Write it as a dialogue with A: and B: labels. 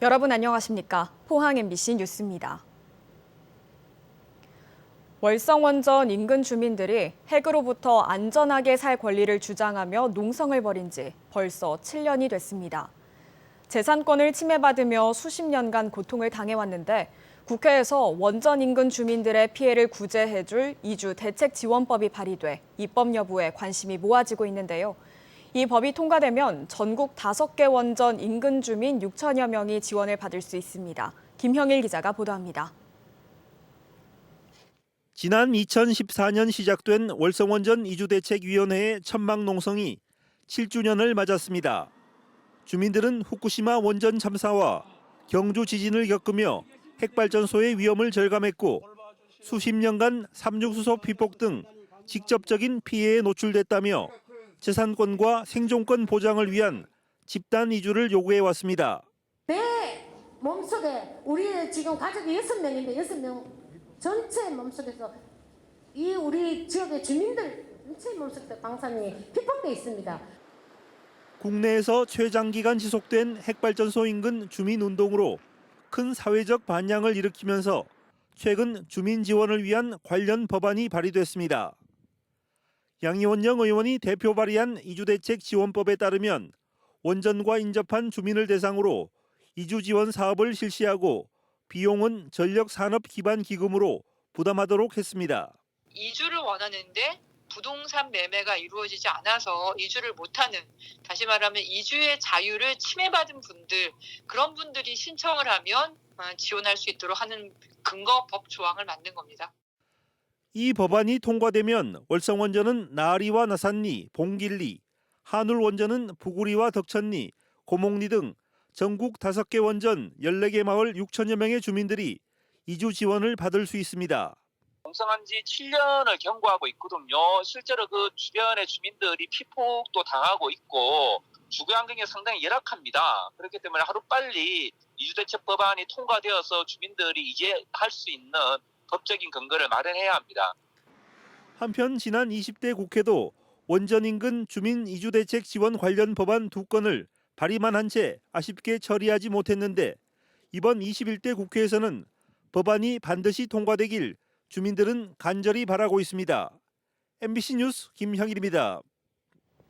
A: 여러분 안녕하십니까? 포항 MBC 뉴스입니다. 월성원전 인근 주민들이 핵으로부터 안전하게 살 권리를 주장하며 농성을 벌인 지 벌써 7년이 됐습니다. 재산권을 침해받으며 수십 년간 고통을 당해왔는데 국회에서 원전 인근 주민들의 피해를 구제해줄 이주 대책 지원법이 발의돼 입법 여부에 관심이 모아지고 있는데요. 이 법이 통과되면 전국 5개 원전 인근 주민 6천여 명이 지원을 받을 수 있습니다. 김형일 기자가 보도합니다.
B: 지난 2014년 시작된 월성원전 이주대책위원회의 천막 농성이 7주년을 맞았습니다. 주민들은 후쿠시마 원전 참사와 경주 지진을 겪으며 핵발전소의 위험을 절감했고 수십 년간 삼중수소 피폭 등 직접적인 피해에 노출됐다며 재산권과 생존권 보장을 위한 집단 이주를 요구해 왔습니다.
C: 내 몸속에 우리 지금 가족이 여섯 명인데 여섯 명 전체 몸속에서 이 우리 지역의 주민들 전체 몸속에 방사능이 피폭돼 있습니다.
B: 국내에서 최장기간 지속된 핵발전소 인근 주민 운동으로 큰 사회적 반향을 일으키면서 최근 주민 지원을 위한 관련 법안이 발의됐습니다. 양이원영 의원이 대표 발의한 이주대책 지원법에 따르면 원전과 인접한 주민을 대상으로 이주 지원 사업을 실시하고 비용은 전력 산업 기반 기금으로 부담하도록 했습니다.
D: 이주를 원하는데 부동산 매매가 이루어지지 않아서 이주를 못하는 다시 말하면 이주의 자유를 침해받은 분들 그런 분들이 신청을 하면 어, 지원할 수 있도록 하는 근거 법 조항을 만든 겁니다.
B: 이 법안이 통과되면 월성원전은 나리와 나산리, 봉길리, 한울원전은 부구리와 덕천리, 고목리 등 전국 5개 원전 14개 마을 6천여 명의 주민들이 이주 지원을 받을 수 있습니다.
E: 동성한 지 7년을 경고하고 있거든요. 실제로 그 주변의 주민들이 피폭도 당하고 있고 주거 환경이 상당히 열악합니다. 그렇기 때문에 하루빨리 이주대책 법안이 통과되어서 주민들이 이제 할 수 있는 법적인 근거를 마련해야 합니다.
B: 한편 지난 20대 국회도 원전 인근 주민 이주 대책 지원 관련 법안 두 건을 발의만 한 채 아쉽게 처리하지 못했는데 이번 21대 국회에서는 법안이 반드시 통과되길 주민들은 간절히 바라고 있습니다. MBC 뉴스 김형일입니다.